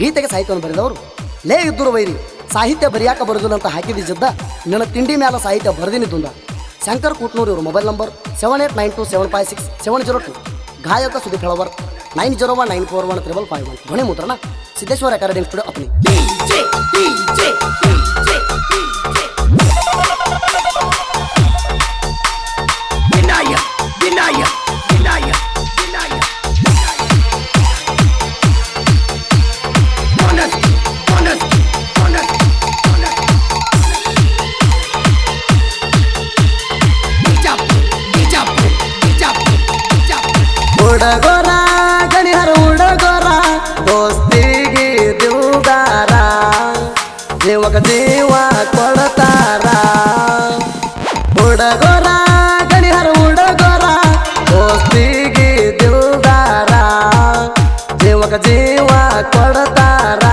ಗೀತೆಗೆ ಸಾಹಿತ್ಯವನ್ನು ಬರೆದವರು. ಲೇ ಇದ್ದರು ವೈರಿ, ಸಾಹಿತ್ಯ ಬರೆಯಾಕ ಬರೋದಿಲ್ಲ ಅಂತ ಹಾಕಿದಿದ್ದ ನನ್ನ ತಿಂಡಿ ಮ್ಯಾಲ ಸಾಹಿತ್ಯ ಬರೆದಿನಿದ್ದುಂದ ಶಂಕರ್ ಕೂಟ್ನೂರ್ ಇವರು mobile number seven eight nine two seven five six seven zero two ಗಾಯಕ Sudeep Helavar nine zero one nine four one triple five one ಧ್ವನಿ ಮುದ್ರಣ ಸಿದ್ದೇಶ್ವರ ಅಕಾಡೆಮಿ ಸ್ಟುಡಿಯೋ ಅಪ್ನಿ. ಹುಡಗೋರ ಗಣಿಹರ ಹುಡಗೋರ, ದೋಸ್ತಿಗೆ ದಿಲ್ದಾರ ಜೀವಕ ಜೀವ ಕೊಡ್ತಾರ. ಹುಡಗೋರ ಗಣಿಹರ ಹುಡಗೋರ, ದೋಸ್ತಿಗೆ ದಿಲ್ದಾರ ಜೀವಕ ಜೀವ ಕೊಡ್ತಾರ.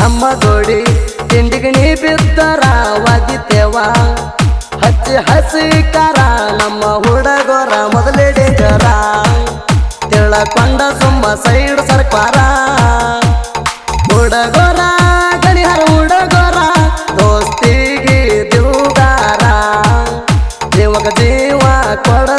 ನಮ್ಮ ಜೋಡಿ ತಿಂಡಿಗೆ ನೀ ಬಿದ್ದರ, ಒಗಿತೇವ. ಹಚ್ಚಿ ಹಸಿ ಕಾರ, ನಮ್ಮ ಹುಡುಗೋರ ಮೊದಲೇ ಡೇಂಜರ ತಿಳಕೊಂಡ ಸುಮ್ಮ ಸೈಡ್ ಸರ್ಕಾರ. ಹುಡುಗರ ಗಣಿಹರ ಹುಡುಗರ ದೋಸ್ತಿಗೆ ಜೀವಕ ಜೀವ ಕೊಡ್ತಾರ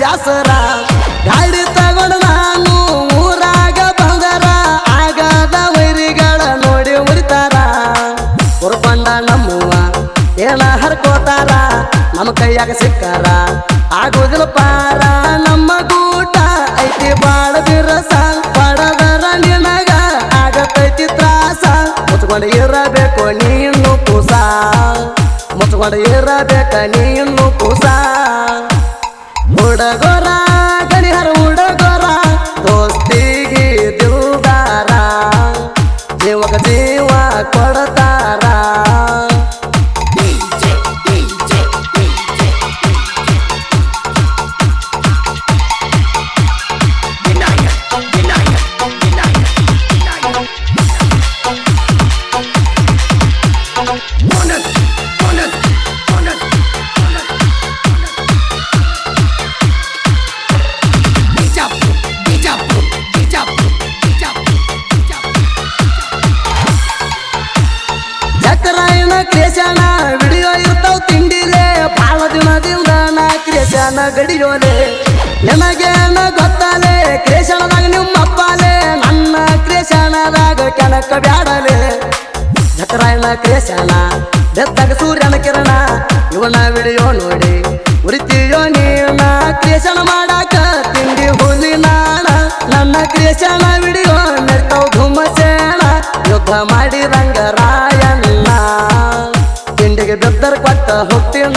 ಬ್ಯಾಸರ. ಗಾಡಿ ತಗೊಂಡು ನಾನು ಊರಾಗ ಬಂದರ ಆಗದ ವೈರಿಗಳ ನೋಡಿ ಉರಿತಾರ ಉರ್ಕೊಂಡ ನಮ್ಮವ್ವ ಏನ ಹರ್ಕೋತಾರ? ನಮ್ಮ ಕೈಯಾಗ ಸಿಕ್ಕಾರ. ಆಗೋದಿಲ್ಲ ಪಾರ. ನಮ್ಮ ಗೂಟ ಐತಿ ಬಾಳ ಬಿರಸ. ಪಡದರ ನಿನಗ ಆಗತೈತಿ ತ್ರಾಸ. ಮುಚ್ಕೊಂಡು ಇರಬೇಕು ನೀನು ಕೂಸ. ಮುಚ್ಕೊಂಡು ಇರಬೇಕ ನೀನು ಕೂಸ. ಕ್ರೇಶನ ಗಡಿಯೋಲೆ. ನಿನಗೇನ ಗೊತ್ತಾಲೆ, ಕ್ರೇಶನದಾಗ ನಿಮ್ಮ ಅಪ್ಪಾಲೆ ನನ್ನ ಕ್ರೇಶನದಾಗ ಕೆನಕ ಬ್ಯಾಡಲೆ. ಜತರಾಯಣ ಕ್ರೇಶನ, ಬೆತ್ತಗ ಸೂರ್ಯನ ಕಿರಣ, ಇವನ ವಿಡಿಯೋ ನೋಡಿ ಉರಿತೀಯೋ ನೀನ? ಕ್ರೇಶನ ಮಾಡಾಕ ತಿಂಡಿ ಹುಲಿ ನಾಣ ನನ್ನ ಕ್ರೇಶನ ವಿಡಿಯೋ ನೆಡ್ತಾವ್ ಧುಮಸೇಣ ಯುದ್ಧ ಮಾಡಿದಂಗ ರಾಯಣ್ಣ. ತಿಂಡಿಗೆ ಬೆದ್ದರ್ ಕೊಟ್ಟ ಹುಟ್ಟಿನ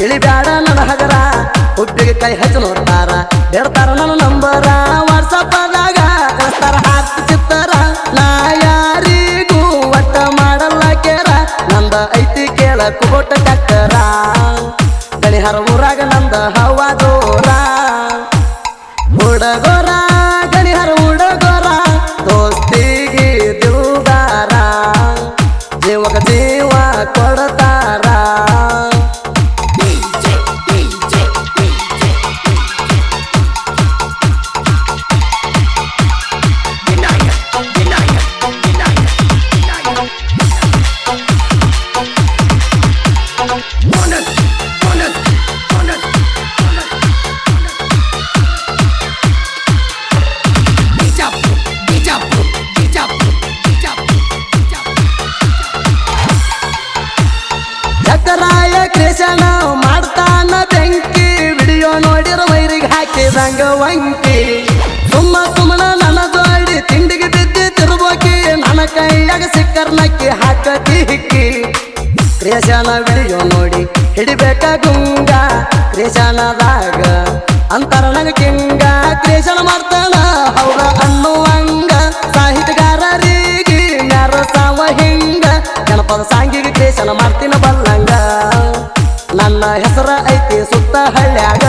ತಿಳಿಬ್ಯಾಡ ನನ್ನ ಹಗರ. ಹುಬ್ಬಿಗೆ ಕೈ ಹಚ್ಚಿ ನೋಡ್ತಾರ. ಹೇಳ್ತಾರ ನನ್ನ ನಂಬರ. ವಾಟ್ಸಪ್ದಾಗ ಕಳಿಸ್ತಾರ ಹಾಕಿ ಚಿತ್ತರ ನಾ ಯಾರಿಗೂ ಒಟ್ಟ ಮಾಡಲ್ಲ ಕೇರ. ನಂದ ಐತಿ ಕೇಳ ಕುಬೋಟ ಟಕ್ಕರ ಗಣಿಹರ ಊರಾಗ ನಂದ ಹವಾ ದೋರ ಹುಡಗೋರ ಹಾಕಿದಂಗ ವಂಕಿ. ಸುಮ್ಮ ಸುಮ್ಮನ ನನ್ನ ಜೋಡಿ ತಿಂಡಿಗೆ ಬಿದ್ದಿ ತಿರುಬೋಕಿ ನನ್ನ ಕೈಯಾಗ ಸಿಕ್ಕರ್ನಕ್ಕಿ ಹಾಕತಿ ಹಿಕ್ಕಿ. ಕ್ರೇಶನ ವಿಡಿಯೋ ನೋಡಿ ಹಿಡಿಬೇಕ ಗುಂಗ. ಕ್ರೇಶನದಾಗ ಅಂತರ ನಂಗ ಕಿಂಗ. ಕ್ರೇಶನ ಮಾಡ್ತಾನ ಹೌದ ಅನ್ನುವಂಗ. ಸಾಹಿತ್ಯಗಾರರಿಗೆ ಮೆರಸಾವ ಹಿಂಗ. ಜನಪದ ಸಾಂಗಿಗೆ ಕ್ರೇಶನ ಮಾಡ್ತೀನ ಬಲ್ಲಂಗ. ನನ್ನ ಹೆಸರ ಐತಿ ಸುತ್ತ ಹಳ್ಳ್ಯಾಗ.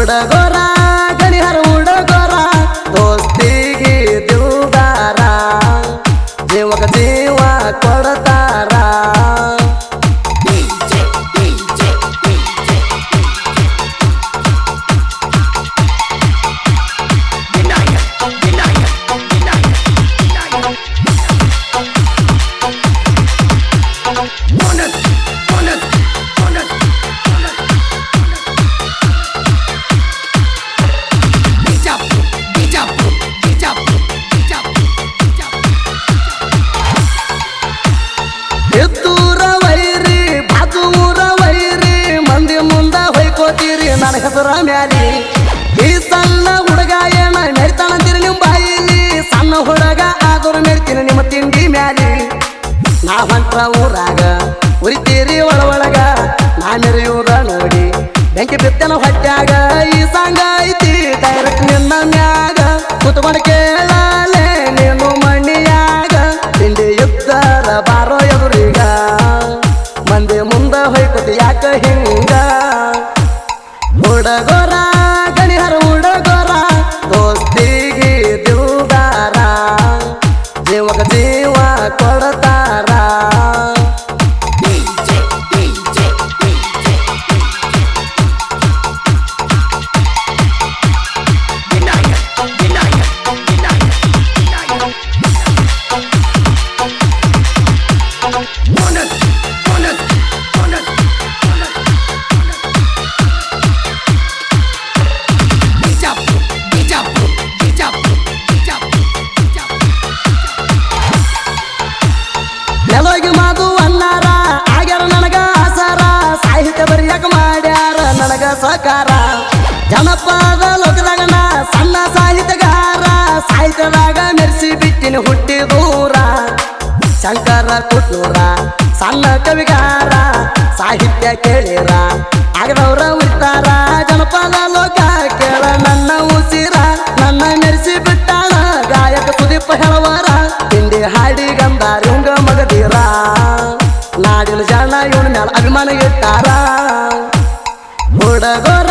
ಹುಡಗೋರ ಹೆಸರ ಮ್ಯಾಲಿ. ಈ ಸಣ್ಣ ಹುಡುಗ ಏನ ಮೆರಿತಾನಂತೀರಿ ನಿಮ್ಮ ಬಾಯಿಲಿ ಸಣ್ಣ ಹುಡುಗ ಆದರೂ ಮೆರಿತೀನಿ ನಿಮ್ಮ ತಿಂಡಿ ಮ್ಯಾಲಿ. ನಾ ಹೊಂಟ್ರ ಊರಾಗ ಉರಿತೀರಿ ಒಳ ಒಳಗ. ನಾ ಮೆರೆಯುವುದ ನೋಡಿ. ಬೆಂಕಿ ಬಿತ್ತನ ಹೊಟ್ಯಾಗ. ಈ ಸಂಗ ಐತಿ ಡೈರೆಕ್ಟ್ ನಿನ್ನ ಸಕಾರ ಜನಪದ ಲೋಕದಾಗ ಸಣ್ಣ ಸಾಹಿತ್ಯಗಾರ. ಸಾಹಿತ್ಯದಾಗ ಮೆರೆಸಿ ಬಿಟ್ಟಿನ ಹುಟ್ಟಿ ದೂರ. ಶಂಕರ ಕುಟ್ನೂರ ಸಣ್ಣ ಕವಿಗಾರ. ಸಾಹಿತ್ಯ ಕೇಳಿರ, ಆಗದವ್ರ ಉಳಿತಾರ ಜನಪದ ಲೋಕ ಕೇಳ ನನ್ನ ಉಸಿರ. ನನ್ನ ಮೆರೆಸಿ ಬಿಟ್ಟಾಳ ಗಾಯಕ ಸುದೀಪ ಹೇಳವರ. ತಿಂಡಿ ಹಾಡಿ ಗಂಧಾರಿ ಉಂಗ ಮಗದಿರ. ನಾಡಿನ ಜನ ಇವನ ಮ್ಯಾಲ ಅಭಿಮಾನ ¡Gorra!